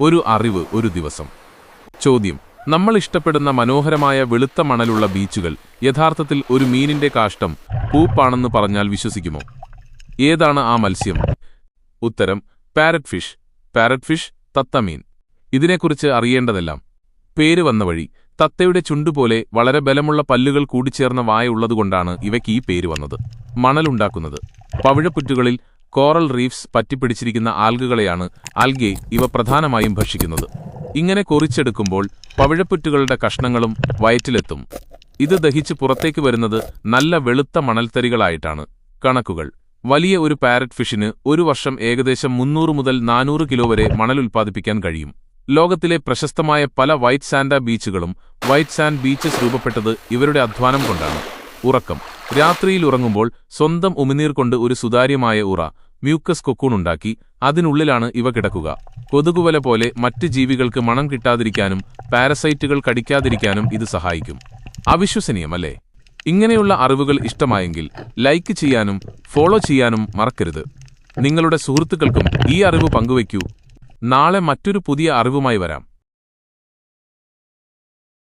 ഒരു അറിവ് ഒരു ദിവസം. ചോദ്യം. നമ്മൾ ഇഷ്ടപ്പെടുന്ന മനോഹരമായ വെളുത്ത മണലുള്ള ബീച്ചുകൾ യഥാർത്ഥത്തിൽ ഒരു മീനിന്റെ കാഷ്ടം പൂപ്പാണെന്ന് പറഞ്ഞാൽ വിശ്വസിക്കുമോ? ഏതാണ് ആ മത്സ്യം? ഉത്തരം. Parrot fish. പാരറ്റ് ഫിഷ് തത്തമീൻ. ഇതിനെക്കുറിച്ച് അറിയേണ്ടതെല്ലാം. പേര് വന്ന വഴി. തത്തയുടെ ചുണ്ടുപോലെ വളരെ ബലമുള്ള പല്ലുകൾ കൂടിച്ചേർന്ന വായ ഉള്ളതുകൊണ്ടാണ് ഇവയ്ക്ക് ഈ പേര് വന്നത്. മണലുണ്ടാക്കുന്നത്. പവിഴപ്പുറ്റുകളിൽ കോറൽ റീഫ്സ് പറ്റിപ്പിടിച്ചിരിക്കുന്ന ആൽഗകളെയാണ് ആൽഗെ ഇവ പ്രധാനമായും ഭക്ഷിക്കുന്നത്. ഇങ്ങനെ കൊറിച്ചെടുക്കുമ്പോൾ പവിഴപ്പുറ്റുകളുടെ കഷ്ണങ്ങളും വയറ്റിലെത്തും. ഇത് ദഹിച്ച് പുറത്തേക്ക് വരുന്നത് നല്ല വെളുത്ത മണൽത്തരികളായിട്ടാണ്. കണക്കുകൾ. വലിയ ഒരു പാരറ്റ് ഫിഷിന് ഒരു വർഷം ഏകദേശം മുന്നൂറ് മുതൽ നാനൂറ് കിലോ വരെ മണൽ ഉൽപ്പാദിപ്പിക്കാൻ കഴിയും. ലോകത്തിലെ പ്രശസ്തമായ പല വൈറ്റ് സാൻഡ ബീച്ചുകളും വൈറ്റ് സാൻഡ് ബീച്ചസ് രൂപപ്പെട്ടത് ഇവരുടെ അധ്വാനം കൊണ്ടാണ്. ഉറക്കം. രാത്രിയിൽ ഉറങ്ങുമ്പോൾ സ്വന്തം ഉമിനീർ കൊണ്ട് ഒരു സുതാര്യമായ ഉറ മ്യൂക്കസ് കൊക്കൂൺ ഉണ്ടാക്കി അതിനുള്ളിലാണ് ഇവ കിടക്കുക. കൊതുകുവല പോലെ മറ്റ് ജീവികൾക്ക് മണം കിട്ടാതിരിക്കാനും പാരസൈറ്റുകൾ കടിക്കാതിരിക്കാനും ഇത് സഹായിക്കും. അവിശ്വസനീയമല്ലേ ഇങ്ങനെയുള്ള അറിവുകൾ ഇഷ്ടമായെങ്കിൽ ലൈക്ക് ചെയ്യാനും ഫോളോ ചെയ്യാനും മറക്കരുത്. നിങ്ങളുടെ സുഹൃത്തുക്കൾക്കും ഈ അറിവ് പങ്കുവയ്ക്കൂ. നാളെ മറ്റൊരു പുതിയ അറിവുമായി വരാം.